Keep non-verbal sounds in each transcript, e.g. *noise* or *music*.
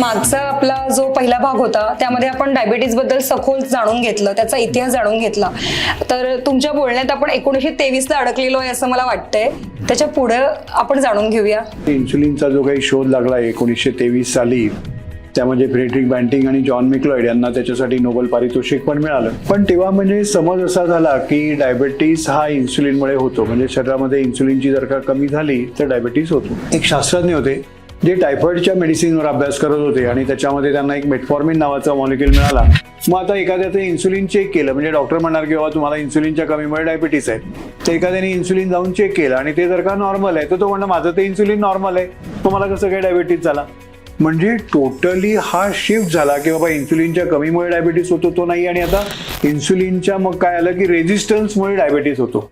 मागचा आपला जो पहिला भाग होता त्यामध्ये आपण डायबिटीजबद्दल सखोल जाणून घेतलं त्याचा इतिहास जाणून घेतला. तर तुमच्या बोलण्यात आपण एकोणीसशे तेवीस ला अडकलेलो आहे असं मला वाटतंय. त्याच्या पुढे आपण जाणून घेऊया. इन्सुलिनचा जो काही शोध लागला एकोणीसशे तेवीस साली त्यामध्ये फ्रेडरिक बँटिंग आणि जॉन मिक्लॉइड यांना त्याच्यासाठी नोबल पारितोषिक पण मिळालं. पण तेव्हा म्हणजे समज असा झाला की डायबेटीस हा इन्सुलिनमुळे होतो. म्हणजे शरीरामध्ये इन्सुलिनची जर का कमी झाली तर डायबेटीस होतो. एक शास्त्रज्ञ होते जे टायफॉइडच्या मेडिसिनवर अभ्यास करत होते आणि त्याच्यामध्ये त्यांना एक मेटफॉर्मिन नावाचा मॉलिक्युल मिळाला. मग आता एखाद्याचं इन्सुलिन चेक केलं म्हणजे डॉक्टर म्हणणार की बाबा तुम्हाला इन्सुलिनच्या कमीमुळे डायबिटीस आहे. तर एखाद्याने इन्सुलिन जाऊन चेक केलं आणि ते जर का नॉर्मल आहे तर तो म्हणणं माझं ते इन्सुलिन नॉर्मल आहे. तो मला कसं काय डायबिटीस झाला? म्हणजे टोटली हा शिफ्ट झाला की बाबा इन्सुलिनच्या कमीमुळे डायबिटीस होतो तो नाही. आणि आता इन्सुलिनच्या मग काय आलं की रेझिस्टन्समुळे डायबिटीस होतो.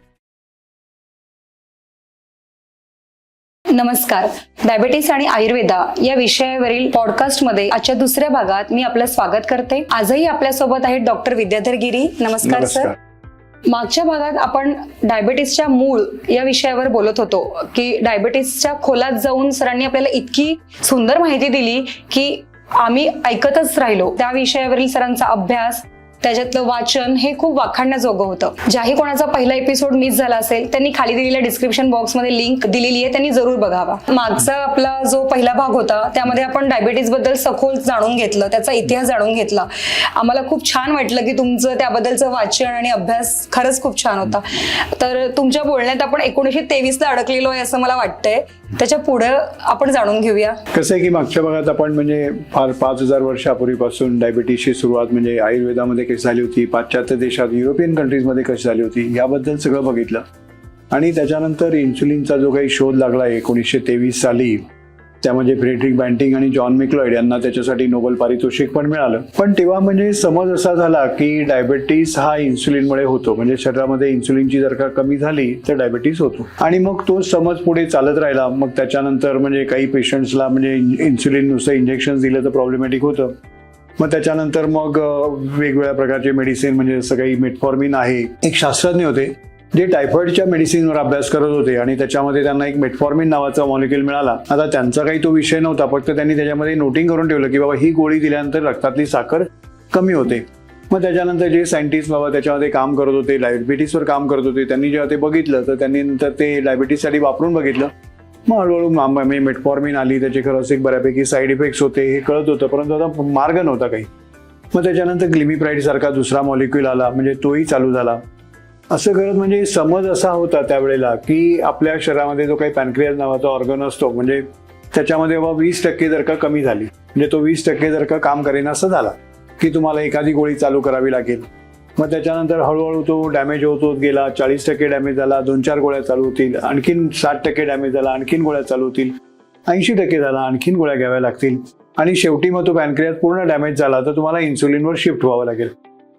नमस्कार. डायबिटीस आणि आयुर्वेदा या विषयावरील पॉडकास्टमध्ये आजच्या दुसऱ्या भागात मी आपलं स्वागत करते. आजही आपल्यासोबत आहेत डॉक्टर विद्याधर गिरी. नमस्कार सर. नमस्कार. मागच्या भागात आपण डायबिटीसच्या मूळ या विषयावर बोलत होतो की डायबिटीसच्या खोलात जाऊन सरांनी आपल्याला इतकी सुंदर माहिती दिली की आम्ही ऐकतच राहिलो. त्या विषयावरील सरांचा अभ्यास त्याच्यातलं वाचन हे खूप वाखाणण्याजोगं होतं. ज्याही कोणाचा पहिला एपिसोड मिस झाला असेल त्यांनी खाली दिलेल्या डिस्क्रिप्शन बॉक्समध्ये लिंक दिलेली आहे त्यांनी जरूर बघावा. मागचा आपला जो पहिला भाग होता त्यामध्ये आपण डायबिटीजबद्दल सखोल जाणून घेतलं त्याचा इतिहास जाणून घेतला. आम्हाला खूप छान वाटलं की तुमचं त्याबद्दलचं वाचन आणि अभ्यास खरंच खूप छान होता. तर तुमच्या बोलण्यात आपण एकोणीसशे तेवीस ला अडकलेलो आहे असं मला वाटतंय. त्याच्या पुढे आपण जाणून घेऊया. कसं आहे की मागच्या भागात आपण म्हणजे फार पाच हजार वर्षापूर्वीपासून डायबिटीसची सुरुवात म्हणजे आयुर्वेदामध्ये कशी झाली होती पाश्चात्य देशात युरोपियन कंट्रीजमध्ये कशी झाली होती याबद्दल सगळं बघितलं. आणि त्याच्यानंतर इन्सुलिनचा जो काही शोध लागला एकोणीसशे तेवीस साली त्यामध्ये म्हणजे फ्रेडरिक बँटिंग आणि जॉन मिक्लॉइड यांना त्याच्यासाठी नोबल पारितोषिक पण मिळालं. पण तेव्हा म्हणजे समज असा झाला की डायबेटीस हा इन्सुलिनमुळे होतो. म्हणजे शरीरामध्ये इन्सुलिनची जर का कमी झाली तर डायबेटीस होतो. आणि मग तो समज पुढे चालत राहिला. मग त्याच्यानंतर म्हणजे काही पेशंट्सला म्हणजे इन्सुलिन नुसतं इंजेक्शन दिलं तर प्रॉब्लेमॅटिक होतं. मग त्याच्यानंतर मग वेगवेगळ्या प्रकारचे मेडिसिन म्हणजे जसं काही मेटफॉर्मिन आहे एक शास्त्रज्ञ होते जे टायफॉइडच्या मेडिसिनवर अभ्यास करत होते आणि त्याच्यामध्ये त्यांना एक मेटफॉर्मिन नावाचा मॉलिक्युल मिळाला. आता त्यांचा काही तो विषय नव्हता फक्त त्यांनी त्याच्यामध्ये नोटिंग करून ठेवलं की बाबा ही गोळी दिल्यानंतर रक्तातली साखर कमी होते. मग त्याच्यानंतर जे सायंटिस्ट बाबा त्याच्यामध्ये काम करत होते डायबिटीसवर काम करत होते त्यांनी जेव्हा ते बघितलं तर त्यांनी नंतर ते डायबिटीससाठी वापरून बघितलं. मग हळूहळू मा- म्हणजे मेटफॉर्मिन आली त्याचे खरंच एक बऱ्यापैकी साईड इफेक्ट्स होते हे कळत होतं परंतु आता मार्ग नव्हता काही. मग त्याच्यानंतर ग्लिमीप्राईड सारखा दुसरा मॉलिक्युल आला म्हणजे तोही चालू झाला. असं करत म्हणजे समज असा होता त्यावेळेला की आपल्या शरीरामध्ये जो काही पॅनक्रियाज नावाचा ऑर्गन असतो म्हणजे त्याच्यामध्ये बाबा वीस टक्के जर का कमी झाली म्हणजे तो वीस टक्के जर का काम करेन असं झाला की तुम्हाला एखादी गोळी चालू करावी लागेल. मग त्याच्यानंतर हळूहळू तो डॅमेज होत होत गेला. चाळीस टक्के डॅमेज झाला दोन चार गोळ्या चालू होतील आणखीन साठ टक्के डॅमेज झाला आणखीन गोळ्या चालू होतील ऐंशी टक्के झाला आणखीन गोळ्या घ्याव्या लागतील. आणि शेवटी मग तो पॅनक्रियात पूर्ण डॅमेज झाला तर तुम्हाला इन्सुलिनवर शिफ्ट व्हावं लागेल.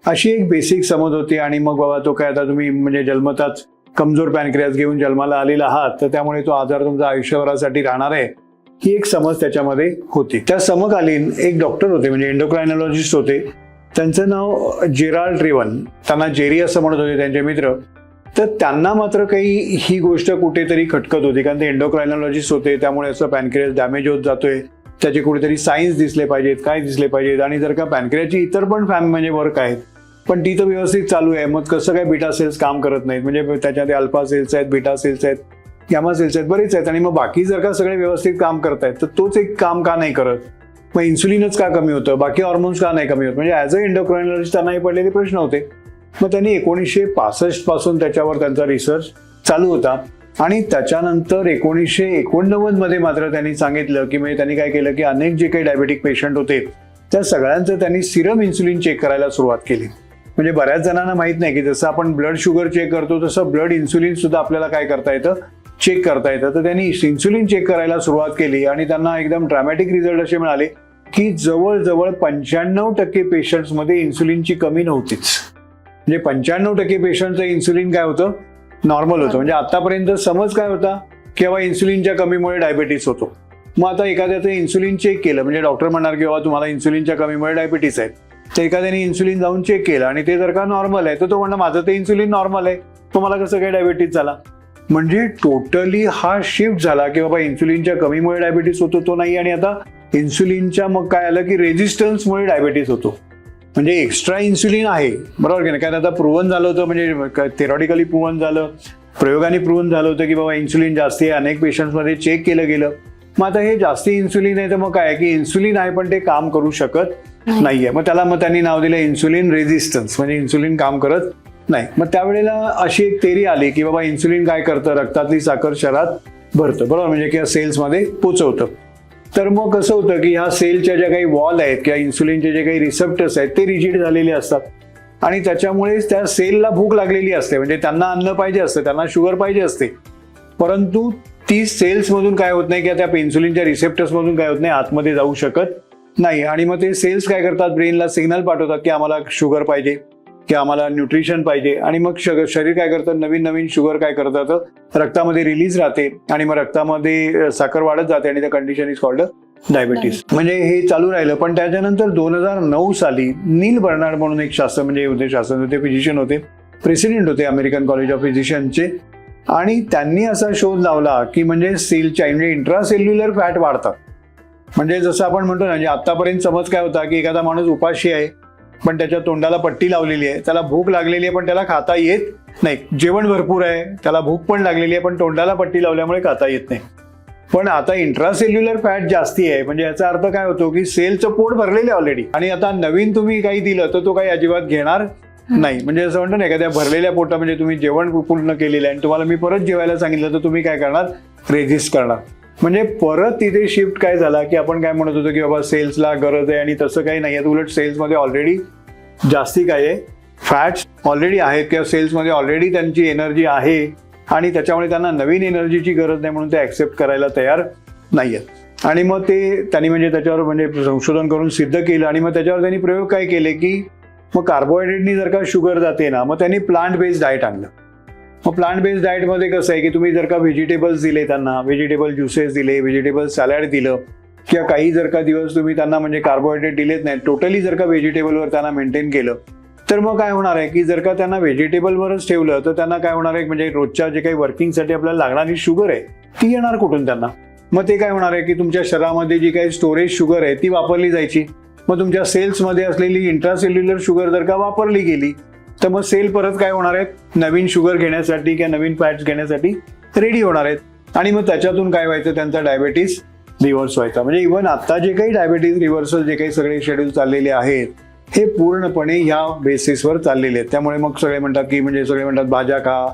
अशी एक बेसिक समज होती आणि मग बाबा तो काय आता तुम्ही म्हणजे जन्मताच कमजोर पॅनक्रियास घेऊन जन्माला आलेला आहात तर त्यामुळे तो आजार तुमचा आयुष्यभरासाठी राहणार आहे ही एक समज त्याच्यामध्ये होती. त्या समकालीन एक डॉक्टर होते म्हणजे एन्डोक्रायनॉलॉजिस्ट होते त्यांचं नाव जेराल्ड ट्रिवन त्यांना जेरी असं म्हणत होते त्यांचे मित्र. तर त्यांना मात्र काही ही गोष्ट कुठेतरी खटकत होती कारण ते एन्डोक्रायनॉलॉजिस्ट होते त्यामुळे असं पॅनक्रियास डॅमेज होत जातोय. त्याचे कुठेतरी सायन्स दिसले पाहिजेत काय दिसले पाहिजेत. आणि जर का पॅनक्रियाची इतर पण फॅम म्हणजे वर्क आहेत पण ती तर व्यवस्थित चालू आहे. मग कसं काय बीटा सेल्स काम करत नाहीत? म्हणजे त्याच्यामध्ये अल्फा सेल्स आहेत बीटा सेल्स आहेत गॅमा सेल्स आहेत बरेच आहेत. आणि मग बाकी जर का सगळे व्यवस्थित काम करत आहेत तर तोच एक काम का नाही करत? मग इन्सुलिनच का कमी होतं? बाकी हॉर्मोन्स का नाही कमी होत? म्हणजे ॲज अ इंडोक्रायनॉलॉजिस्ट त्यांना हे पडलेले प्रश्न होते. मग त्यांनी एकोणीसशे पासष्टपासून त्याच्यावर त्यांचा रिसर्च चालू होता. आणि त्याच्यानंतर एकोणीसशे एकोणनव्वदमध्ये मात्र त्यांनी सांगितलं की म्हणजे त्यांनी काय केलं की अनेक जे काही डायबेटिक पेशंट होते त्या सगळ्यांचं त्यांनी सिरम इन्सुलिन चेक करायला सुरुवात केली. म्हणजे बऱ्याच जणांना माहीत नाही की जसं आपण ब्लड शुगर चेक करतो तसं ब्लड इन्सुलिन सुद्धा आपल्याला काय करता येतं? चेक करता येतं. तर त्यांनी इन्सुलिन चेक करायला सुरुवात केली आणि त्यांना एकदम ड्रॅमॅटिक रिझल्ट असे मिळाले की जवळजवळ पंच्याण्णव टक्के पेशंट्समध्ये इन्सुलिनची कमी नव्हतीच. म्हणजे पंच्याण्णव टक्के पेशंटचं इन्सुलिन काय होतं? नॉर्मल होतं. म्हणजे आतापर्यंत समज काय होता? किंवा इन्सुलिनच्या कमीमुळे डायबिटीस होतो. मग आता एखाद्याचं इन्सुलिन चेक केलं म्हणजे डॉक्टर म्हणणार की बाबा तुम्हाला इन्सुलिनच्या कमीमुळे डायबिटीस आहे. तर एखाद्याने इन्सुलिन जाऊन चेक केलं आणि ते जर का नॉर्मल आहे तर तो म्हणणं माझं ते इन्सुलिन नॉर्मल आहे. तो मला कसं काय डायबिटीस झाला? म्हणजे टोटली हा शिफ्ट झाला की बाबा इन्सुलिनच्या कमीमुळे डायबिटीस होतो तो नाही. आणि आता इन्सुलिनच्या मग काय आलं की रेजिस्टन्समुळे डायबिटीस होतो. म्हणजे एक्स्ट्रा इन्सुलिन आहे. बरोबर की नाही? कारण आता प्रूव्हन झालं होतं म्हणजे थेरॉटिकली प्रूव्हन झालं. प्रयोगाने प्रूव्हन झालं होतं की बाबा इन्सुलिन जास्ती आहे. अनेक पेशंट्समध्ये चेक केलं गेलं. मग आता हे जास्ती इन्सुलिन आहे तर मग काय की इन्सुलिन आहे पण ते काम करू शकत नाहीये. मग त्याला मग त्यांनी नाव दिलं इन्सुलिन रेजिस्टन्स म्हणजे इन्सुलिन काम करत नाही. मग त्यावेळेला अशी एक तेरी आली की बाबा इन्सुलिन काय करतं? रक्तातली साखर शहरात भरतं. बरोबर? म्हणजे किंवा सेल्समध्ये पोचवतं. तर मग कसं होतं की ह्या सेलच्या ज्या काही वॉल आहेत किंवा इन्सुलिनचे जे काही रिसेप्टर्स आहेत ते रिजिड झालेले असतात. आणि त्याच्यामुळेच त्या सेलला भूक लागलेली असते. म्हणजे त्यांना अन्न पाहिजे असतं त्यांना शुगर पाहिजे असते. परंतु ती सेल्समधून काय होत नाही किंवा त्या इन्सुलिनच्या रिसेप्टर्समधून काय होत नाही आतमध्ये जाऊ शकत नाही. आणि मग ते सेल्स काय करतात? ब्रेनला सिग्नल पाठवतात की आम्हाला शुगर पाहिजे. की आम्हाला न्यूट्रिशन पाहिजे. आणि मग शरीर काय करतं? नवीन नवीन शुगर काय करतात? रक्तामध्ये रिलीज राहते आणि मग रक्तामध्ये साखर वाढत जाते आणि त्या कंडिशन इज कॉल्ड डायबिटीस म्हणजे हे चालू राहिलं. पण त्याच्यानंतर दोन हजार नऊ साली नील बर्नार्ड म्हणून एक शास्त्र म्हणजे होते शास्त्र होते फिजिशियन होते प्रेसिडेंट होते अमेरिकन कॉलेज ऑफ फिजिशियनचे आणि त्यांनी असा शोध लावला की म्हणजे सेलच्या म्हणजे इंट्रासेल्युलर फॅट वाढतात म्हणजे जसं आपण म्हणतो ना म्हणजे आतापर्यंत समज काय होता की एखादा माणूस उपाशी आहे पण त्याच्या तोंडाला पट्टी लावलेली आहे. त्याला भूक लागलेली आहे पण त्याला खाता येत नाही. जेवण भरपूर आहे त्याला भूक पण लागलेली आहे पण तोंडाला पट्टी लावल्यामुळे खाता येत नाही. पण आता इंट्रासेल्युलर फॅट जास्ती आहे म्हणजे याचा अर्थ काय होतो की सेलचं पोट भरलेलं आहे ऑलरेडी आणि आता नवीन तुम्ही काही दिलं तर तो काही अजिबात घेणार नाही. म्हणजे असं म्हणतो ना एखाद्या भरलेल्या पोटा म्हणजे तुम्ही जेवण पूर्ण केलेलं आहे आणि तुम्हाला मी परत जेवायला सांगितलं तर तुम्ही काय करणार? रेजिस्ट करणार. म्हणजे परत तिथे शिफ्ट काय झाला की आपण काय म्हणत होतो की बाबा सेल्सला गरज आहे आणि तसं काही नाही आहे. उलट सेल्समध्ये ऑलरेडी जास्ती काय आहे? फॅट्स ऑलरेडी आहेत किंवा सेल्समध्ये ऑलरेडी त्यांची एनर्जी आहे आणि त्याच्यामुळे त्यांना नवीन एनर्जीची गरज नाही म्हणून ते ऍक्सेप्ट करायला तयार नाही आहेत आणि मग ते त्यांनी म्हणजे त्याच्यावर म्हणजे संशोधन करून सिद्ध केलं आणि मग त्याच्यावर त्यांनी प्रयोग काय केले की मग कार्बोहायड्रेटनी जर का शुगर जाते ना मग त्यांनी प्लांट बेस्ड डाएट आणलं. मग प्लांट बेस्ड डाएटमध्ये कसं आहे की तुम्ही जर का व्हेजिटेबल्स दिले त्यांना व्हेजिटेबल ज्युसेस दिले व्हेजिटेबल सॅलड दिलं किंवा काही जर का दिवस तुम्ही त्यांना म्हणजे कार्बोहायड्रेट दिलेत नाही टोटली जर का व्हेजिटेबलवर त्यांना मेंटेन केलं तर मग काय होणार आहे की जर का त्यांना व्हेजिटेबलवरच ठेवलं तर त्यांना काय होणार आहे म्हणजे रोजच्या जे काही वर्किंगसाठी आपल्याला लागणारी शुगर आहे ती येणार कुठून त्यांना? मग ते काय होणार आहे की तुमच्या शरीरामध्ये जी काही स्टोरेज शुगर आहे ती वापरली जायची. मग तुमच्या सेल्समध्ये असलेली इंट्रासेल्युलर शुगर जर का वापरली गेली तर मग सेल परत काय होणार आहेत? नवीन शुगर घेण्यासाठी किंवा नवीन फॅट्स घेण्यासाठी रेडी होणार आहेत. आणि मग त्याच्यातून काय व्हायचं? त्यांचा डायबेटीस रिव्हर्स व्हायचा. म्हणजे इव्हन आता जे काही डायबेटीस रिव्हर्सल जे काही सगळे शेड्यूल चाललेले आहेत हे पूर्णपणे ह्या बेसिसवर चाललेले आहेत. त्यामुळे मग सगळे म्हणतात की म्हणजे सगळे म्हणतात भाज्या खा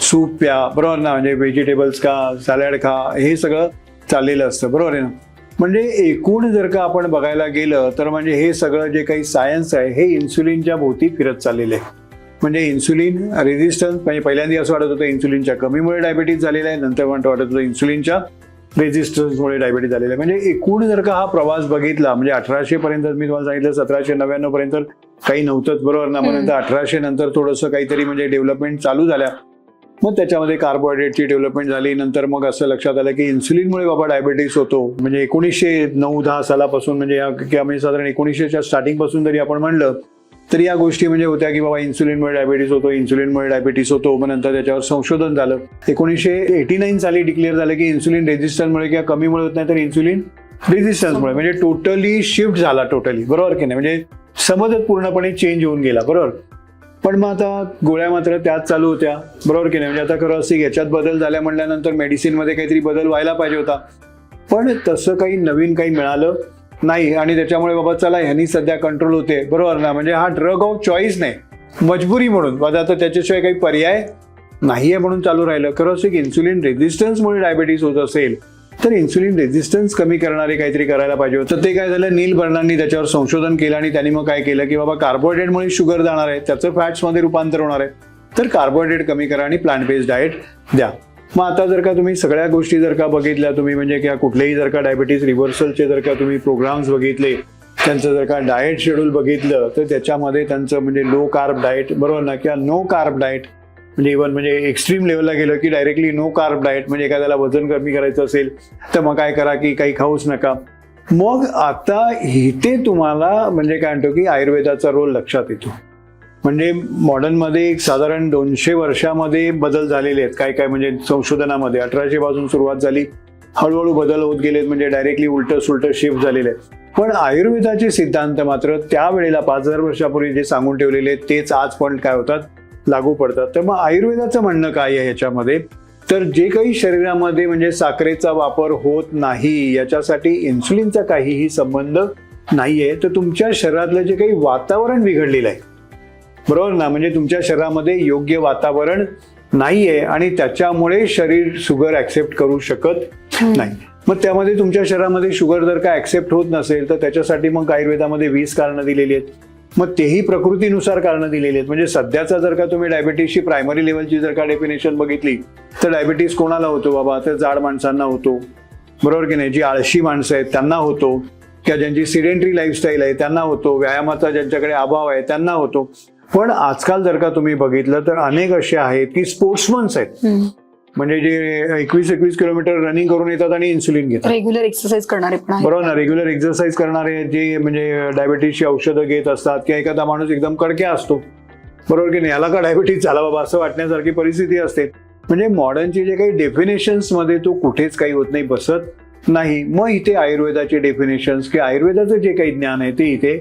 सूप प्या बरोबर ना? म्हणजे व्हेजिटेबल्स खा सॅलड खा हे सगळं चाललेलं असतं. बरोबर आहे ना? म्हणजे एकूण जर का आपण बघायला गेलं तर म्हणजे हे सगळं जे काही सायन्स आहे हे इन्सुलिनच्या भोवती फिरत चाललेलं आहे. म्हणजे इन्सुलिन रेजिस्टन्स म्हणजे पहिल्यांदा असं वाटत होतं इन्सुलिनच्या कमीमुळे डायबिटीज झालेला आहे नंतर म्हणतो वाटत होतं इन्सुलिनच्या रेजिस्टन्समुळे डायबिटीज झालेला आहे. म्हणजे एकूण जर का हा प्रवास बघितला म्हणजे अठराशे पर्यंत मी तुम्हाला सांगितलं सतराशे नव्याण्णव पर्यंत काही नव्हतंच बरोबर ना? नंतर अठराशे नंतर थोडंसं काहीतरी म्हणजे डेव्हलपमेंट चालू झाल्या. मग त्याच्यामध्ये कार्बोहायड्रेटची डेव्हलपमेंट झाली नंतर मग असं लक्षात आलं की इन्सुलिनमुळे बाबा डायबिटीस होतो. म्हणजे एकोणीसशे नऊ दहा सालापासून म्हणजे म्हणजे साधारण एकोणीसशेच्या स्टार्टिंगपासून जरी आपण म्हणलं तर या गोष्टी म्हणजे होत्या की बाबा इन्सुलिनमुळे डायबिटीस होतो इन्सुलिनमुळे डायबिटीस होतो. मग नंतर त्याच्यावर संशोधन झालं. एकोणीसशे एटी नाईन साली डिक्लेअर झालं की इन्सुलिन रेजिस्टन्समुळे किंवा कमीमुळे होत नाही तर इन्सुलिन रेझिस्टन्समुळे म्हणजे टोटली शिफ्ट झाला टोटली बरोबर की नाही? म्हणजे समजच पूर्णपणे चेंज होऊन गेला. बरोबर? पण मग आता गोळ्या मात्र त्याच चालू होत्या. बरोबर की नाही? म्हणजे आता खरं असं की याच्यात बदल झाल्या म्हणल्यानंतर मेडिसिनमध्ये काहीतरी बदल व्हायला पाहिजे होता. पण तसं काही नवीन काही मिळालं. नाही आणि त्याच्यामुळे बाबा चला ह्यांनी सध्या कंट्रोल होते. बरोबर ना? म्हणजे हा ड्रग ऑफ चॉईस नाही. मजबुरी म्हणून. माझा आता त्याच्याशिवाय काही पर्याय नाही आहे म्हणून चालू राहिलं. खरंच एक इन्सुलिन रेझिस्टन्समुळे डायबिटीस होत असेल तर इन्सुलिन रेझिस्टन्स कमी करणारे काहीतरी करायला पाहिजे होतं. ते काय झालं? नील बर्नांनी त्याच्यावर संशोधन केलं आणि त्यांनी मग काय केलं की बाबा कार्बोहायड्रेटमुळे शुगर जाणार आहे. त्याचं फॅट्समध्ये रूपांतर होणार आहे. तर कार्बोहायड्रेट कमी करा आणि प्लांट बेस्ड डाएट द्या. मग आता जर का तुम्ही सगळ्या गोष्टी जर का बघितल्या तुम्ही म्हणजे किंवा कुठलेही जर का डायबिटीस रिव्हर्सलचे जर का तुम्ही प्रोग्राम्स बघितले त्यांचं जर का डाएट शेड्यूल बघितलं तर त्याच्यामध्ये त्यांचं म्हणजे लो कार्ब डाएट बरोबर ना? किंवा नो कार्ब डाएट म्हणजे इव्हन म्हणजे एक्स्ट्रीम लेवलला गेलं की डायरेक्टली नो कार्ब डाएट म्हणजे एखाद्याला वजन कमी करायचं असेल तर मग काय करा की काही खाऊच नका. मग आता इथे तुम्हाला म्हणजे काय म्हणतो की आयुर्वेदाचा रोल लक्षात येतो. म्हणजे मॉडर्नमध्ये एक साधारण दोनशे वर्षामध्ये बदल झालेले आहेत. काय काय म्हणजे संशोधनामध्ये अठराशे पासून सुरुवात झाली. हळूहळू बदल होत गेलेत. म्हणजे डायरेक्टली उलट सुलट शिफ्ट झालेले आहेत. पण आयुर्वेदाचे सिद्धांत मात्र त्यावेळेला पाच हजार वर्षापूर्वी जे सांगून ठेवलेले आहेत तेच आज पण काय होतात? लागू पडतात. तर मग आयुर्वेदाचं म्हणणं काय आहे ह्याच्यामध्ये? तर जे काही शरीरामध्ये म्हणजे साखरेचा वापर होत नाही याच्यासाठी इन्सुलिनचा काहीही संबंध नाही आहे तर तुमच्या शरीरातलं जे काही वातावरण बिघडलेलं आहे बरोबर ना? म्हणजे तुमच्या शरीरामध्ये योग्य वातावरण नाहीये आणि त्याच्यामुळे शरीर शुगर ऍक्सेप्ट करू शकत नाही. मग त्यामध्ये तुमच्या शरीरामध्ये शुगर जर का ऍक्सेप्ट होत नसेल तर त्याच्यासाठी मग आयुर्वेदामध्ये वीस कारणं दिलेली आहेत. मग तेही प्रकृतीनुसार कारणं दिलेली आहेत. म्हणजे सध्याचा जर का तुम्ही डायबिटीसची प्रायमरी लेवलची जर का डेफिनेशन बघितली तर डायबिटीस कोणाला होतो बाबा? तर जाड माणसांना होतो. बरोबर की नाही? जी आळशी माणसं आहेत त्यांना होतो. किंवा ज्यांची सिडेंटरी लाईफस्टाईल आहे त्यांना होतो. व्यायामाचा ज्यांच्याकडे अभाव आहे त्यांना होतो. पण आजकाल जर का तुम्ही बघितलं तर अनेक असे आहेत की स्पोर्ट्समन्स आहेत. म्हणजे जे एकवीस एकवीस किलोमीटर रनिंग करून येतात आणि इन्सुलिन घेतात. रेग्युलर एक्सरसाइज करणारे बरोबर ना रेग्युलर एक्सरसाइज करणारे जे म्हणजे डायबिटीसची औषधं घेत असतात किंवा एखादा माणूस एकदम कडक्या असतो. बरोबर की नाही? याला का डायबिटीस झाला बाबा? असं वाटण्यासारखी परिस्थिती असते. म्हणजे मॉडर्नचे जे काही डेफिनेशन्समध्ये तो कुठेच काही होत नाही बसत नाही. मग इथे आयुर्वेदाचे डेफिनेशन्स की आयुर्वेदाचं जे काही ज्ञान आहे ते इथे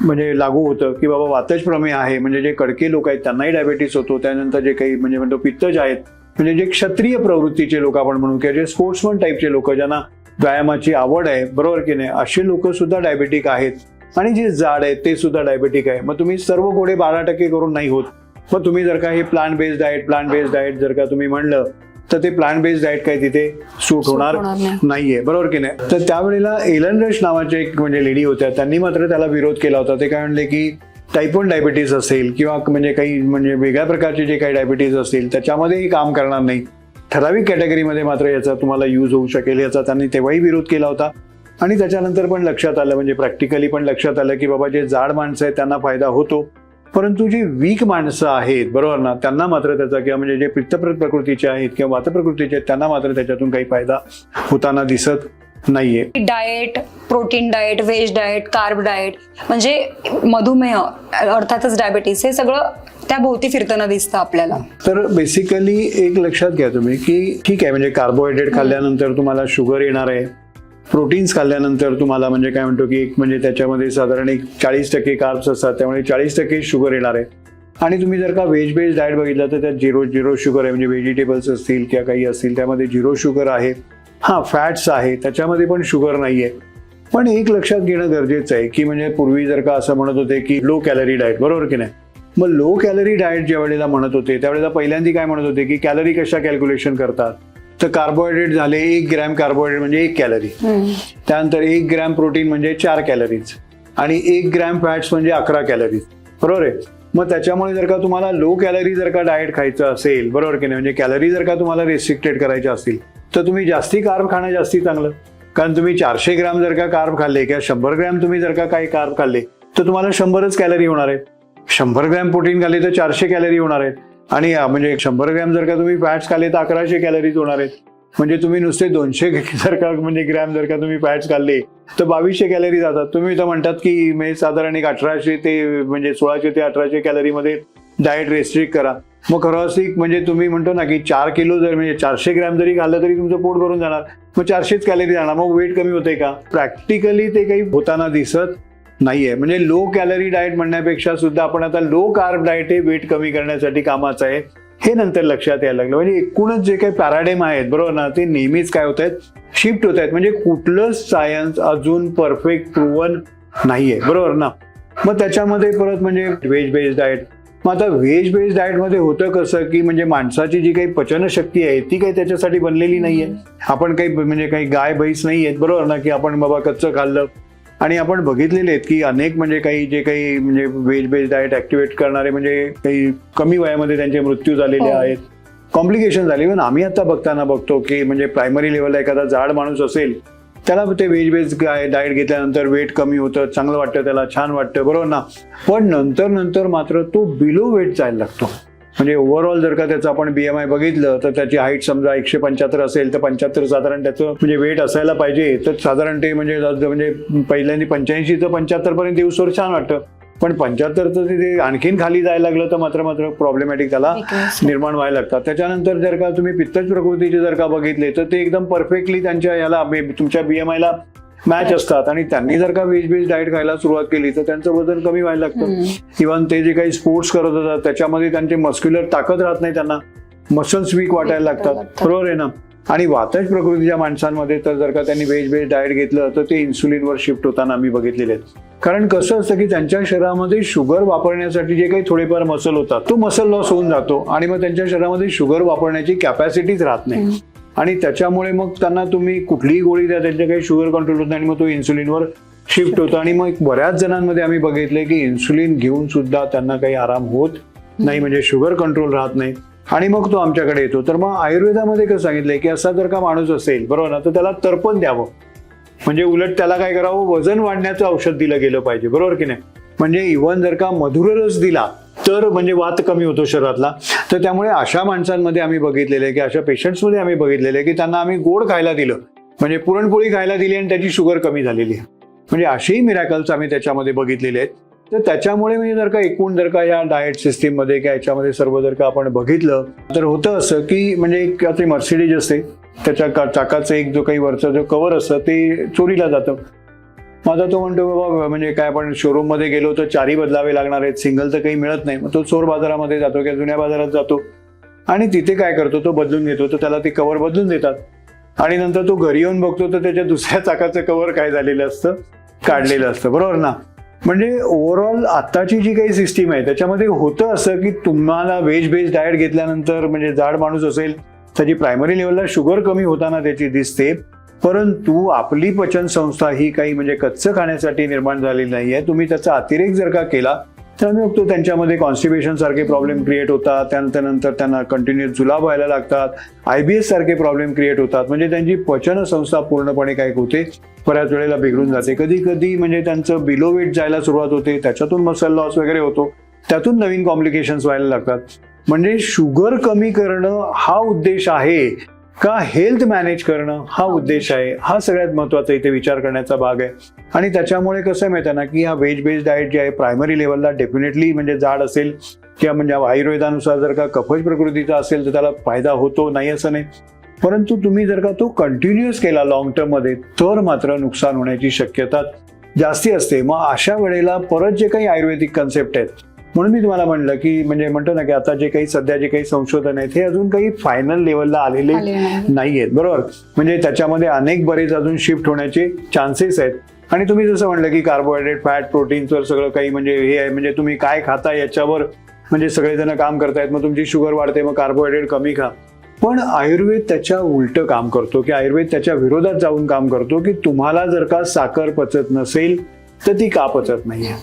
म्हणजे लागू होतं की बाबा वातज प्रमेय आहे. म्हणजे जे कडके लोक आहेत त्यांनाही डायबेटीस होतो. त्यानंतर जे काही म्हणजे म्हणतो पित्तज आहेत म्हणजे जे क्षत्रिय प्रवृत्तीचे लोक आपण म्हणू किंवा जे स्पोर्ट्समन टाईपचे लोक ज्यांना व्यायामाची आवड आहे बरोबर की नाही? असे लोक सुद्धा डायबेटिक आहेत. आणि जे जाड आहेत ते सुद्धा डायबेटिक आहे. मग तुम्ही सर्व घोडे बारा टक्के करून नाही होत. मग तुम्ही जर का हे plant based diet plant based diet जर का तुम्ही म्हणलं तर ते प्लांट बेस्ड डाएट काय तिथे? सूट होणार होणार नाही. नाहीये. बरोबर की नाही? तर त्यावेळेला एलन रश नावाचे एक म्हणजे लेडी होत्या. त्यांनी मात्र त्याला विरोध केला होता. ते काय म्हणले की टाईप वन डायबिटीज असेल किंवा म्हणजे काही म्हणजे वेगळ्या प्रकारचे जे काही डायबिटीज असतील त्याच्यामध्येही काम करणार नाही. ठराविक कॅटेगरीमध्ये मात्र याचा तुम्हाला यूज होऊ शकेल याचा त्यांनी तेव्हाही विरोध केला होता. आणि त्याच्यानंतर पण लक्षात आलं म्हणजे प्रॅक्टिकली पण लक्षात आलं की बाबा जे जाड माणसं आहेत त्यांना फायदा होतो. परंतु जी वीक माणसं आहेत बरोबर ना? त्यांना मात्र त्याचा किंवा म्हणजे जे पित्तप्रत प्रकृतीचे आहेत किंवा वात प्रकृतीचे आहेत त्यांना मात्र त्याच्यातून काही फायदा होताना दिसत नाहीये. Diet protein diet veg diet carb diet म्हणजे मधुमेह अर्थातच डायबिटीस हे सगळं त्या भोवती फिरताना दिसतं आपल्याला. तर बेसिकली एक लक्षात घ्या तुम्ही की ठीक आहे म्हणजे कार्बोहायड्रेट खाल्ल्यानंतर तुम्हाला शुगर येणार आहे. प्रोटीन्स खाल्ल्यानंतर तुम्हाला म्हणजे काय म्हणतो की एक म्हणजे त्याच्यामध्ये साधारण एक चाळीस टक्के कार्ब्स असतात त्यामुळे चाळीस टक्के शुगर येणार आहे. आणि तुम्ही जर का व्हेज बेस्ड डाएट बघितलं तर त्यात झिरो झिरो शुगर आहे म्हणजे व्हेजिटेबल्स असतील किंवा काही असतील त्यामध्ये झिरो शुगर आहे. हा फॅट्स आहे त्याच्यामध्ये पण शुगर नाही आहे पण एक लक्षात घेणं गरजेचं आहे की म्हणजे पूर्वी जर का असं म्हणत होते की लो कॅलरी डाएट बरोबर की नाही? मग लो कॅलरी डाएट ज्या वेळेला म्हणत होते त्यावेळेला पहिल्यांदा काय म्हणत होते की कॅलरी कशा कॅल्क्युलेशन करतात? तर कार्बोहायड्रेट झाले एक ग्रॅम कार्बोहायड्रेट म्हणजे एक कॅलरी त्यानंतर एक ग्रॅम प्रोटीन म्हणजे चार कॅलरीज आणि एक ग्रॅम फॅट्स म्हणजे अकरा कॅलरीज बरोबर आहे? मग त्याच्यामुळे जर का तुम्हाला लो कॅलरी जर का डाएट खायचं असेल बरोबर की नाही? म्हणजे कॅलरी जर का तुम्हाला रेस्ट्रिक्टेड करायच्या असतील तर तुम्ही जास्ती कार्ब खाणं जास्ती चांगलं. कारण तुम्ही चारशे ग्रॅम जर का कार्ब खाल्ले किंवा शंभर ग्रॅम तुम्ही जर का काही कार्ब खाल्ले तर तुम्हाला शंभरच कॅलरी होणार आहेत शंभर ग्रॅम प्रोटीन खाल्ले तर चारशे कॅलरी होणार आहेत. आणि म्हणजे शंभर ग्रॅम जर का तुम्ही फॅट्स खाल्ले तर अकराशे कॅलरीज होणार आहेत. म्हणजे तुम्ही नुसते दोनशे *laughs* जर का म्हणजे ग्रॅम जर का तुम्ही फॅट्स खाल्ले तर बावीसशे कॅलरी जातात. तुम्ही तर म्हणतात की म्हणजे साधारण एक अठराशे ते म्हणजे सोळाशे ते अठराशे कॅलरीमध्ये डाएट रेस्ट्रिक्ट करा. मग खरं एक म्हणजे तुम्ही म्हणतो ना की चार किलो जर म्हणजे चारशे ग्रॅम जरी खाल्लं तरी तुमचं पोट भरून जाणार. मग चारशेच कॅलरी जाणार. मग वेट कमी होते का? प्रॅक्टिकली ते काही होताना दिसत नाहीये. म्हणजे लो कॅलरी डाएट म्हणण्यापेक्षा सुद्धा आपण आता लो कार्ब डाएट हे वेट कमी करण्यासाठी कामाचं आहे. हे नंतर लक्षात यायला लागलं. म्हणजे एकूणच जे काही पॅराडेम आहेत बरोबर ना? ते नेहमीच काय होत आहेत? शिफ्ट होत आहेत. म्हणजे कुठलंच सायन्स अजून परफेक्ट प्रूवन नाहीये. बरोबर ना? मग त्याच्यामध्ये परत म्हणजे व्हेज बेस्ड डाएट मग आता व्हेज बेस्ड डाएटमध्ये होतं कसं की म्हणजे माणसाची जी काही पचनशक्ती आहे ती काही त्याच्यासाठी बनलेली नाहीये. आपण काही म्हणजे काही गाय बैस नाही आहेत बरोबर ना? की आपण बाबा कच्चं खाल्लं आणि आपण बघितलेले आहेत की अनेक म्हणजे काही जे काही म्हणजे व्हेज बेस्ड डाएट ऍक्टिव्हेट करणारे म्हणजे काही कमी वयामध्ये त्यांचे मृत्यू झालेले हो. आहेत. कॉम्प्लिकेशन झाले. पण आम्ही आता बघताना बघतो की म्हणजे प्रायमरी लेवलला एखादा जाड माणूस असेल त्याला ते व्हेज बेस्ड डाएट घेतल्यानंतर वेट कमी होतं चांगलं वाटतं त्याला छान वाटतं बरोबर ना? पण नंतर नंतर मात्र तो बिलो वेट जायला लागतो. म्हणजे ओव्हरऑल जर का त्याचं आपण बीएमआय बघितलं तर त्याची हाईट समजा एकशे पंच्याहत्तर असेल तर पंच्याहत्तर साधारण त्याचं म्हणजे वेट असायला पाहिजे. तर साधारण ते म्हणजे म्हणजे पहिल्यांदा पंच्याऐंशीचं पंच्याहत्तर पर्यंत येऊसवर छान वाटतं. पण पंच्याहत्तरचं ते आणखीन खाली जायला लागलं तर मात्र मात्र प्रॉब्लेमॅटिक त्याला. निर्माण व्हायला लागतात. त्याच्यानंतर जर का तुम्ही पित्तज प्रकृतीचे जर का बघितले तर ते एकदम परफेक्टली त्यांच्या याला बे- तुमच्या बीएमआय ला मॅच असतात. आणि त्यांनी जर का व्हेज बेस्ड डाएट खायला सुरुवात केली तर त्यांचं वजन कमी व्हायला लागतं. इव्हन ते जे काही स्पोर्ट्स करत होतात त्याच्यामध्ये त्यांचे मस्क्युलर ताकद राहत नाही त्यांना. मसल्स वीक वाटायला लागतात. बरोबर आहे ना? आणि वातज प्रकृतीच्या माणसांमध्ये तर जर का त्यांनी व्हेज बेस्ड डाएट घेतलं तर ते इन्सुलिनवर शिफ्ट होताना आम्ही बघितलेले आहेत. कारण कसं असतं की त्यांच्या शरीरामध्ये शुगर वापरण्यासाठी जे काही थोडेफार मसल होतात तो मसल लॉस होऊन जातो. आणि मग त्यांच्या शरीरामध्ये शुगर वापरण्याची कॅपॅसिटीच राहत नाही. आणि त्याच्यामुळे मग त्यांना तुम्ही कुठलीही गोळी द्या त्यांच्या काही शुगर कंट्रोल होत नाही आणि मग तो इन्सुलिनवर शिफ्ट होतो. आणि मग बऱ्याच जणांमध्ये आम्ही बघितलंय की इन्सुलिन घेऊन सुद्धा त्यांना काही आराम होत नाही म्हणजे शुगर कंट्रोल राहत नाही. आणि मग तो आमच्याकडे येतो. तर मग आयुर्वेदामध्ये कसं सांगितलंय की असा जर का माणूस असेल बरोबर ना तर त्याला तर्पण द्यावं. म्हणजे उलट त्याला काय करावं? वजन वाढण्याचं औषध दिलं गेलं पाहिजे. बरोबर की नाही? म्हणजे इव्हन जर का मधुर रस दिला तर म्हणजे वात कमी होतो शरीरातला. तर त्यामुळे अशा माणसांमध्ये आम्ही बघितलेले आहे की अशा पेशंट्समध्ये आम्ही बघितलेले आहे की त्यांना आम्ही गोड खायला दिलं. म्हणजे पुरणपोळी खायला दिली आणि त्याची शुगर कमी झालेली आहे. म्हणजे असेही मिरॅकल्स आम्ही त्याच्यामध्ये बघितलेले आहेत. तर त्याच्यामुळे म्हणजे जर का एकूण जर का या डाएट सिस्टीममध्ये किंवा याच्यामध्ये सर्व जर का आपण बघितलं तर होतं असं की म्हणजे एक ते मर्सिडीज असते. त्याच्या का- चाकाचं एक जो काही वरचं जो कवर असतं ते चोरीला जातं. माझा तो म्हणतो बाबा म्हणजे काय आपण शोरूममध्ये गेलो तर चारी बदलावे लागणार आहेत. सिंगल तर काही मिळत नाही. मग तो चोर बाजारामध्ये जातो किंवा जुन्या बाजारात जातो. आणि तिथे काय करतो? तो बदलून घेतो. तर त्याला ते कवर बदलून देतात. आणि नंतर तो घरी येऊन बघतो तर त्याच्या दुसऱ्या चाकाचं कवर काय झालेलं असतं? काढलेलं असतं. बरोबर ना? म्हणजे ओव्हरऑल आताची जी काही सिस्टीम आहे त्याच्यामध्ये होतं असं की तुम्हाला व्हेज बेस्ड डाएट घेतल्यानंतर म्हणजे जाड माणूस असेल त्याची प्रायमरी लेवलला शुगर कमी होताना त्याची दिसते. परंतु आपली पचन संस्था ही काही म्हणजे कच्चं खाण्यासाठी निर्माण झालेली नाही आहे. तुम्ही त्याचा अतिरेक जर का केला तर आम्ही बघतो त्यांच्यामध्ये कॉन्स्टिपेशन सारखे प्रॉब्लेम क्रिएट होतात. त्यानंतर नंतर त्यांना कंटिन्युअस जुलाब व्हायला लागतात. आय बी एस सारखे प्रॉब्लेम क्रिएट होतात. म्हणजे त्यांची पचन संस्था पूर्णपणे काय होते बऱ्याच वेळेला बिघडून जाते. कधी कधी म्हणजे त्यांचं बिलो वेट जायला सुरुवात होते त्याच्यातून मसल लॉस वगैरे होतो. त्यातून नवीन कॉम्प्लिकेशन्स व्हायला लागतात. म्हणजे शुगर कमी करणं हा उद्देश आहे. का हेल्थ मॅनेज करणं हा उद्देश आहे. हा सगळ्यात महत्त्वाचा इथे विचार करण्याचा भाग आहे. आणि त्याच्यामुळे कसं आहे माहिती ना की हा व्हेज बेस्ड डाएट जे आहे प्रायमरी लेवलला डेफिनेटली म्हणजे जाड असेल किंवा म्हणजे आयुर्वेदानुसार जर का कफज प्रकृतीचा असेल तर त्याला फायदा होतो नाही असं नाही. परंतु तुम्ही जर का तो कंटिन्युअस केला लॉंग टर्ममध्ये तर मात्र नुकसान होण्याची शक्यता जास्ती असते. मग अशा वेळेला परत जे काही आयुर्वेदिक कन्सेप्ट आहेत म्हणून मी तुम्हाला म्हणलं की म्हणजे म्हणतो ना की आता जे काही सध्या जे काही संशोधन आहेत हे अजून काही फायनल लेवलला आलेले आले नाही. नाहीयेत बरोबर? म्हणजे त्याच्यामध्ये अनेक बरेच अजून शिफ्ट होण्याचे चान्सेस आहेत. आणि तुम्ही जसं म्हणलं की कार्बोहायड्रेट फॅट प्रोटीन्सवर सगळं काही म्हणजे हे आहे म्हणजे तुम्ही काय खाता याच्यावर म्हणजे सगळेजण काम करतायत मग तुमची शुगर वाढते मग कार्बोहायड्रेट कमी खा. पण आयुर्वेद त्याच्या उलट काम करतो की आयुर्वेद त्याच्या विरोधात जाऊन काम करतो की तुम्हाला जर का साखर पचत नसेल तर ती का पचत नाहीये?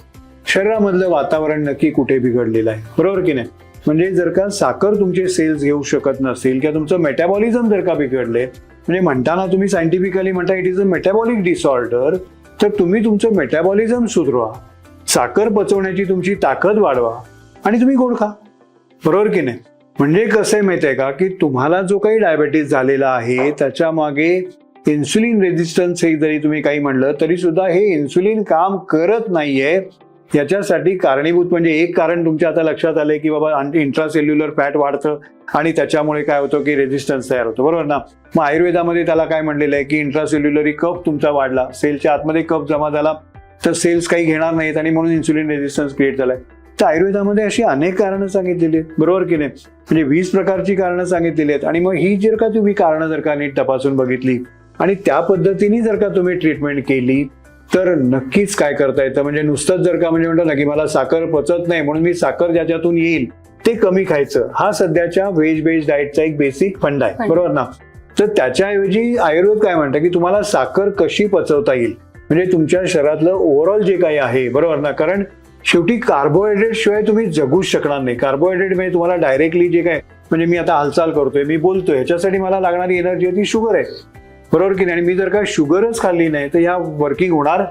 शरीरामधलं वातावरण नक्की कुठे बिघडलेलं आहे? बरोबर की नाही? म्हणजे जर का साखर तुमचे सेल्स घेऊ शकत नसेल किंवा तुमचं मेटॅबॉलिझम जर का बिघडले म्हणजे म्हणताना तुम्ही सायंटिफिकली म्हणता it is a metabolic disorder तर तुम्ही तुमचं मेटॅबॉलिझम सुधरवा. साखर पचवण्याची तुमची ताकद वाढवा. आणि तुम्ही गोड खा. बरोबर की नाही? म्हणजे कसं आहे माहिती आहे का? की तुम्हाला जो काही डायबेटीस झालेला आहे त्याच्यामागे इन्सुलिन रेझिस्टन्स हे जरी तुम्ही काही म्हणलं तरी सुद्धा हे इन्सुलिन काम करत नाहीये. याच्यासाठी कारणीभूत म्हणजे एक कारण तुमच्या आता लक्षात आलंय की बाबा इंट्रासेल्युलर फॅट वाढतं आणि त्याच्यामुळे काय होतं की रेजिस्टन्स तयार होतो. बरोबर ना? मग आयुर्वेदामध्ये त्याला काय म्हणलेलं आहे की इंट्रासेल्युलरी कप तुमचा वाढला. सेलच्या आतमध्ये कप जमा झाला तर सेल्स काही घेणार नाहीत आणि म्हणून इन्सुलिन रेजिस्टन्स क्रिएट झालाय. तर आयुर्वेदामध्ये अशी अनेक कारणं सांगितलेली आहेत. बरोबर की नाही? म्हणजे वीस प्रकारची कारणं सांगितलेली आहेत. आणि मग ही जर का तुम्ही कारणं जर का नीट तपासून बघितली आणि त्या पद्धतीने जर का तुम्ही ट्रीटमेंट केली तर नक्कीच काय करता येतं? म्हणजे नुसतंच जर का म्हणजे म्हणतो ना की मला साखर पचत नाही म्हणून मी साखर ज्याच्यातून येईल ते कमी खायचं. हा सध्याच्या व्हेज बेस्ड डाएटचा एक बेसिक फंड आहे. बरोबर ना? तर त्याच्याऐवजी आयुर्वेद काय म्हणतं की तुम्हाला साखर कशी पचवता येईल? म्हणजे तुमच्या शरीरातलं ओव्हरऑल जे काही आहे बरोबर ना? कारण शेवटी कार्बोहायड्रेट शिवाय तुम्ही जगूच शकणार नाही. कार्बोहायड्रेट म्हणजे तुम्हाला डायरेक्टली जे काय म्हणजे मी आता हालचाल करतोय मी बोलतोय ह्याच्यासाठी मला लागणारी एनर्जी ती शुगर आहे. बरोबर की नाही? आणि मी जर का शुगरच खाल्ली नाही तर ह्या वर्किंग होणार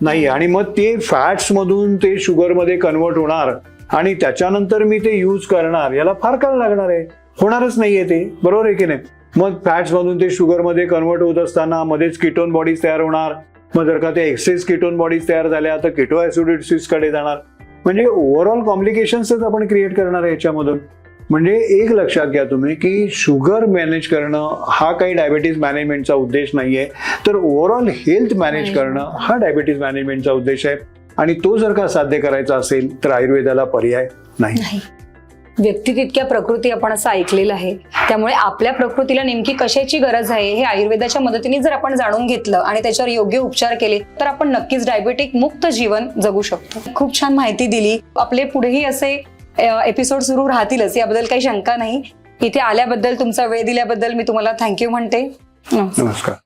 नाही आणि मग ते फॅट्समधून ते शुगरमध्ये कन्वर्ट होणार आणि त्याच्यानंतर मी ते यूज करणार याला फार काळ लागणार आहे. होणारच नाहीये ते. बरोबर आहे की नाही? मग फॅट्समधून ते शुगरमध्ये कन्वर्ट होत असताना मध्येच किटोन बॉडीज तयार होणार. मग जर का ते एक्सेस किटोन बॉडीज तयार झाल्या तर किटो ॲसिडिसिसकडे जाणार. म्हणजे ओव्हरऑल कॉम्प्लिकेशन्सच आपण क्रिएट करणार आहे याच्यामधून. म्हणजे एक लक्षात घ्या तुम्ही की शुगर मॅनेज करणं हा काही डायबिटीज मॅनेजमेंटचा उद्देश नाहीये. तर ओव्हरऑल हेल्थ मॅनेज करणं हा डायबिटीज मॅनेजमेंटचा उद्देश आहे. आणि तो जर का साध्य करायचा असेल तर आयुर्वेदाला पर्याय नाही. नाही. व्यक्ती तितक्या प्रकृती आपण असं ऐकलेलं आहे. त्यामुळे आपल्या प्रकृतीला नेमकी कशाची गरज आहे हे आयुर्वेदाच्या मदतीने जर आपण जाणून घेतलं आणि त्याच्यावर योग्य उपचार केले तर आपण नक्कीच डायबेटिक मुक्त जीवन जगू शकतो. खूप छान माहिती दिली. आपले पुढेही असे एपिसोड सुरू राहतीलच. याबद्दल काही शंका नाही. इथे आल्याबद्दल तुमचा वेळ दिल्याबद्दल मी तुम्हाला थँक्यू म्हणते. नमस्कार.